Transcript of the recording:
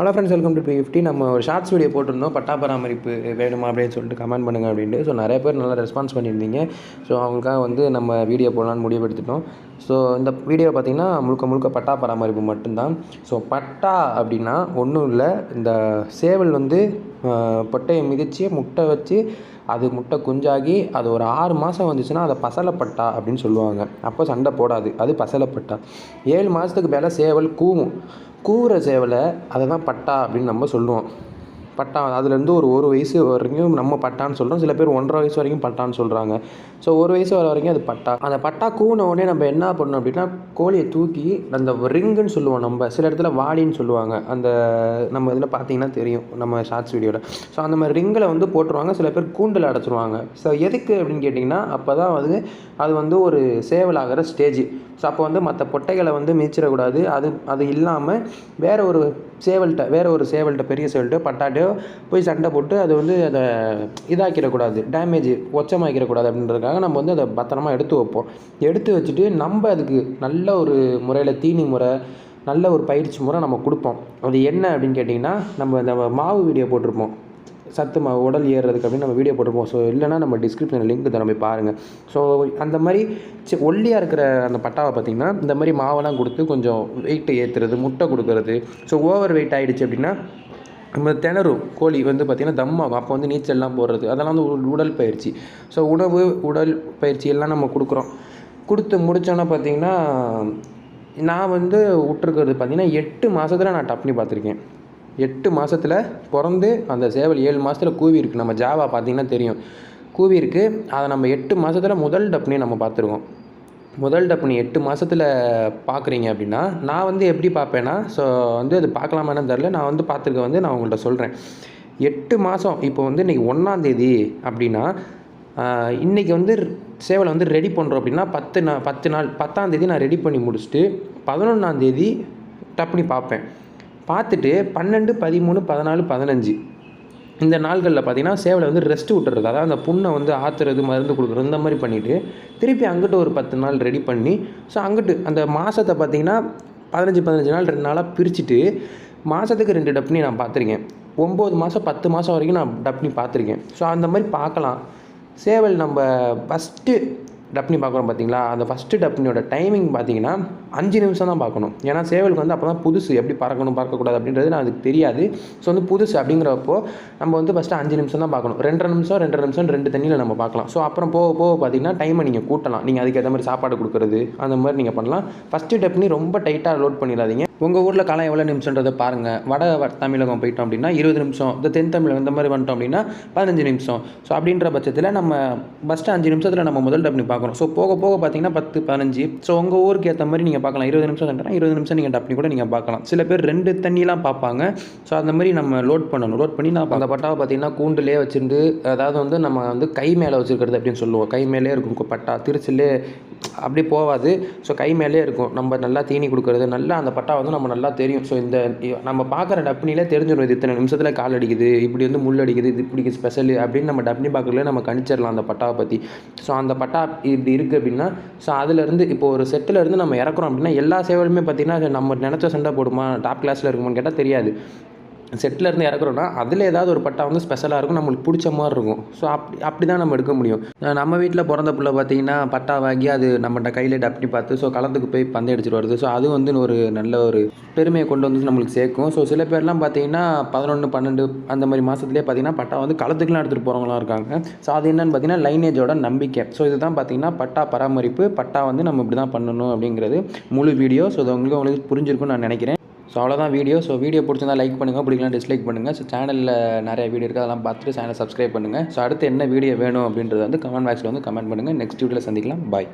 Hello friends welcome to P fifty நம்ம ஒரு shorts video போட்டிருந்தோம். பட்டா பராமரிப்பு வேணுமா அப்படின்னு சொல்லிட்டு கமெண்ட் பண்ணுங்க அப்படின்ட்டு. ஸோ நிறைய பேர் நல்லா ரெஸ்பான்ஸ் பண்ணியிருந்தீங்க. ஸோ அவங்களுக்காக வந்து நம்ம வீடியோ போடலான்னு முடிவு எடுத்துட்டோம். ஸோ இந்த வீடியோ பார்த்திங்கன்னா முழுக்க முழுக்க பட்டா பராமரிப்பு மட்டும்தான். ஸோ பட்டா அப்படின்னா ஒன்றும் இல்லை. இந்த சேவல் வந்து பொட்டையை மிதித்து முட்டை வச்சு அது முட்டை குஞ்சாகி அது ஒரு ஆறு மாதம் வந்துச்சுன்னா அதை பசலப்பட்டா அப்படின்னு சொல்லுவாங்க. அப்போ சண்டை போடாது. அது பசலப்பட்டா. ஏழு மாதத்துக்கு மேலே சேவல் கூவும். கூவுற சேவலை அதை தான் பட்டா அப்படின்னு நம்ம சொல்லுவோம். பட்டா அதுலேருந்து ஒரு ஒரு வயசு வரைக்கும் நம்ம பட்டான்னு சொல்கிறோம் சில பேர் ஒன்றரை வயசு வரைக்கும் பட்டான்னு சொல்கிறாங்க ஸோ ஒரு வயசு வர வரைக்கும் அது பட்டா. அந்த பட்டா கூன உடனே நம்ம என்ன பண்ணணும் அப்படின்னா கோழியை தூக்கி அந்த ரிங்குன்னு சொல்லுவோம் நம்ம. சில இடத்துல வாடின்னு சொல்லுவாங்க. அந்த நம்ம இதில் பார்த்தீங்கன்னா தெரியும் நம்ம ஷார்ட்ஸ் வீடியோவில் ஸோ அந்த மாதிரி ரிங்கில் வந்து போட்டுருவாங்க. சில பேர் கூண்டில் அடைச்சிருவாங்க. ஸோ எதுக்கு அப்படின்னு கேட்டிங்கன்னா அப்போ தான் வந்து அது வந்து ஒரு சேவலாகிற ஸ்டேஜ் ஸோ அப்போ வந்து மற்ற பொட்டைகளை வந்து மிதிச்சிடக்கூடாது. அது அது இல்லாமல் வேறு ஒரு சேவல்கிட்ட வேறு ஒரு சேவல்கிட்ட பெரிய சேவல்கிட்ட பட்டாட்டையோ போய் சண்டை போட்டு அது வந்து அதை இதாக்கிடக்கூடாது டேமேஜ் ஒச்சமாக்கிடக்கூடாது அப்படின்றதுக்காக நம்ம வந்து அதை பத்திரமா எடுத்து வைப்போம். எடுத்து வச்சுட்டு நம்ம அதுக்கு நல்ல ஒரு முறையில் தீனி முறை நல்ல ஒரு பயிற்சி முறை நம்ம கொடுப்போம். அது என்ன அப்படின்னு கேட்டிங்கன்னா நம்ம இந்த மாவு வீடியோ போட்டிருப்போம். சத்து மாவு உடல் ஏறுறதுக்கு அப்படின்னு நம்ம வீடியோ போட்டிருப்போம். ஸோ இல்லைனா நம்ம டிஸ்கிரிப்ஷனில் லிங்க் தரோம். போய் பாருங்கள் ஸோ அந்த மாதிரி சி ஒல்லியாக இருக்கிற அந்த பட்டாவை பார்த்திங்கன்னா இந்த மாதிரி மாவெல்லாம் கொடுத்து கொஞ்சம் வெயிட்டு ஏற்றுறது முட்டை கொடுக்கறது. ஸோ ஓவர் வெயிட் ஆகிடுச்சு அப்படின்னா நம்ம திணறும். கோழி வந்து பார்த்திங்கன்னா தம்மாகும் அப்போ வந்து நீச்சல்லாம் போடுறது அதெல்லாம் வந்து உடல் பயிற்சி. ஸோ உணவு உடல் பயிற்சி எல்லாம் நம்ம கொடுக்குறோம். கொடுத்து முடித்தோன்னா பார்த்திங்கன்னா நான் வந்து விட்டுருக்கிறது பார்த்திங்கன்னா எட்டு மாதத்தில் நான் டப்னி பார்த்துருக்கேன். எட்டு மாதத்தில் பிறந்து அந்த சேவல் ஏழு மாதத்தில் கூவி இருக்குது நம்ம ஜாவா பார்த்திங்கன்னா தெரியும். கூவி இருக்கு. அதை நம்ம எட்டு மாதத்தில் முதல் டப்னி நம்ம பார்த்துருக்கோம் முதல் டப்னி எட்டு மாதத்தில் பார்க்குறீங்க அப்படின்னா நான் வந்து எப்படி பார்ப்பேன்னா ஸோ வந்து அது பார்க்கலாமான்னு தெரில நான் வந்து பார்த்துருக்க வந்து நான் உங்கள்கிட்ட சொல்கிறேன் எட்டு மாதம் இப்போ வந்து இன்றைக்கி ஒன்றாந்தேதி அப்படின்னா இன்றைக்கி இன்னைக்கு வந்து சேவலை வந்து ரெடி பண்ணுறோம் அப்படின்னா பத்து நாள் பத்து நாள் பத்தாந்தேதி நான் ரெடி பண்ணி முடிச்சுட்டு பதினொன்றாந்தேதி டப்னி பார்ப்பேன். பார்த்துட்டு பன்னெண்டு பதிமூணு பதினாலு பதினஞ்சு. இந்த நாள்களில் பார்த்தீங்கன்னா சேவலை வந்து ரெஸ்ட் விட்டுறது. அதாவது அந்த புண்ணை வந்து ஆத்துறது மருந்து கொடுக்குறது இந்த மாதிரி பண்ணிவிட்டு திருப்பி அங்கிட்டு ஒரு பத்து நாள் ரெடி பண்ணி ஸோ அங்கிட்டு அந்த மாதத்தை பார்த்தீங்கன்னா பதினஞ்சு பதினஞ்சு நாள் ரெண்டு நாளாக பிரிச்சுட்டு மாதத்துக்கு ரெண்டு டப்னி நான் பார்த்துருக்கேன். ஒம்பது மாதம் பத்து மாதம் வரைக்கும் நான் டப்னி பார்த்துருக்கேன். ஸோ அந்த மாதிரி பார்க்கலாம். சேவல் நம்ம ஃபஸ்ட்டு டப்னி பார்க்குறோம் பார்த்தீங்களா? அந்த ஃபஸ்ட்டு டப்னியோட டைமிங் பார்த்தீங்கன்னா அஞ்சு நிமிஷம் தான் பார்க்கணும். ஏன்னா சேவலுக்கு வந்து அப்போ தான் புதுசு எப்படி பறக்கணும் பார்க்கக்கூடாது அப்படின்றது நான் அதுக்கு தெரியாது. ஸோ வந்து புதுசு அப்படிங்கிறப்போ நம்ம வந்து ஃபஸ்ட்டு அஞ்சு நிமிஷம் தான் பார்க்கணும். ரெண்டரை நிமிஷம் ரெண்டரை நிமிஷம் ரெண்டு தண்ணியில் நம்ம பார்க்கலாம். ஸோ அப்புறம் போக போக பார்த்தீங்கன்னா டைமை நீங்கள் கூட்டலாம். நீங்கள் அதுக்கேற்ற மாதிரி சாப்பாடு கொடுக்குறது அந்த மாதிரி நீங்கள் பண்ணலாம். ஃபஸ்ட்டு டப்னி ரொம்ப டைட்டாக லோட் பண்ணிடாதீங்க. உங்கள் ஊரில் காலம் எவ்வளோ நிமிஷன்றதை பாருங்கள் வட வ- தமிழகம் போயிட்டோம் அப்படின்னா இருபது நிமிஷம். இந்த தென் தமிழகம் இந்த மாதிரி வந்துட்டோம் அப்படின்னா பதினஞ்சு நிமிஷம். ஸோ அப்படின்ற பட்சத்தில் நம்ம ஃபஸ்ட்டு அஞ்சு நிமிஷத்தில் நம்ம முதல் டப்னி பார்க்குறோம் ஸோ போக போக பார்த்தீங்கன்னா பத்து பதினஞ்சு. ஸோ உங்கள் ஊருக்கு ஏற்ற மாதிரி நீங்கள் பார்க்கலாம். இருபது நிமிஷம் தண்டனா இருபது நிமிஷம் நீங்கள் டப்னி கூட நீங்கள் பார்க்கலாம். சில பேர் ரெண்டு தண்ணிலாம் பார்ப்பாங்க. ஸோ அந்த மாதிரி நம்ம லோட் பண்ணணும். லோட் பண்ணி நான் அந்த பட்டாவை பார்த்தீங்கன்னா கூண்டுலேயே வச்சுருந்து அதாவது வந்து நம்ம வந்து கை மேலே வச்சுருக்கிறது அப்படின்னு சொல்லுவோம். கை மேலே இருக்கும். பட்டா திருச்சிலே அப்படி போகாது. ஸோ கை மேலே இருக்கும். நம்ம நல்லா தீனி கொடுக்கறது நல்லா அந்த பட்டா வந்து நம்ம நல்லா தெரியும். ஸோ இந்த நம்ம பார்க்குற டப்னிலே தெரிஞ்சிடும் இது இத்தனை நிமிஷத்தில் கால் அடிக்குது இப்படி வந்து முள் அடிக்குது இது இப்படி ஸ்பெஷல் அப்படின்னு நம்ம டப்னி பார்க்கல நம்ம கணிச்சிடலாம் அந்த பட்டாவை பற்றி ஸோ அந்த பட்டா இப்படி இருக்குது அப்படின்னா ஸோ அதுலேருந்து இப்போ ஒரு செட்டில் இருந்து நம்ம இறக்குறோம் அப்படின்னா எல்லா சேவலுமே பார்த்தீங்கன்னா அது நம்ம நினச்ச சண்டை போடுமா? டாப் கிளாஸில் இருக்குமான்னு கேட்டால் தெரியாது. செட்டில் இருந்து இறக்குறோன்னா அதில் ஏதாவது ஒரு பட்டா வந்து ஸ்பெஷலாக இருக்கும் நம்மளுக்கு பிடிச்ச மாதிரி இருக்கும். ஸோ அப்படி அப்படி தான் நம்ம எடுக்க முடியும். நம்ம வீட்டில் பிறந்த புள்ள பார்த்தீங்கன்னா பட்டா வாங்கி அது நம்மகிட்ட கையில் டப்டி பார்த்து ஸோ களத்துக்கு போய் பந்தயம் அடிச்சிட்டு வருது ஸோ அது வந்து ஒரு நல்ல ஒரு பெருமையை கொண்டு வந்து நம்மளுக்கு சேர்க்கும். ஸோ சில பேர்லாம் பார்த்தீங்கன்னா பதினொன்று பன்னெண்டு அந்த மாதிரி மாதத்துலேயே பார்த்தீங்கன்னா பட்டா வந்து களத்துக்குலாம் எடுத்துகிட்டு போகிறவங்களாம் இருக்காங்க. ஸோ அது என்னன்னு பார்த்தீங்கன்னா லைனேஜோட நம்பிக்கை. ஸோ இதுதான் பார்த்தீங்கன்னா பட்டா பராமரிப்பு பட்டா வந்து நம்ம இப்படி தான் பண்ணணும் அப்படிங்கிறது முழு வீடியோ ஸோ இது உங்களுக்கு உங்களுக்கு புரிஞ்சிருக்கும்னு நான் நினைக்கிறேன். ஸோ அவ்வளோதான் வீடியோ ஸோ வீடியோ பிடிச்சிருந்தா லைக் பண்ணுங்கள் பிடிக்கலாம் டிஸ்லைக் பண்ணுங்கள் ஸோ சேனலில் நிறைய வீடியோ இருக்குது அதெல்லாம் பார்த்துட்டு சேனலை சப்ஸ்கிரைப் பண்ணுங்கள் ஸோ அடுத்து என்ன வீடியோ வேணும் அப்படின்றத வந்து கமெண்ட் பாக்ஸில் வந்து கமெண்ட் பண்ணுங்கள் நெக்ஸ்ட் வீடியோவில் சந்திக்கலாம். பாய்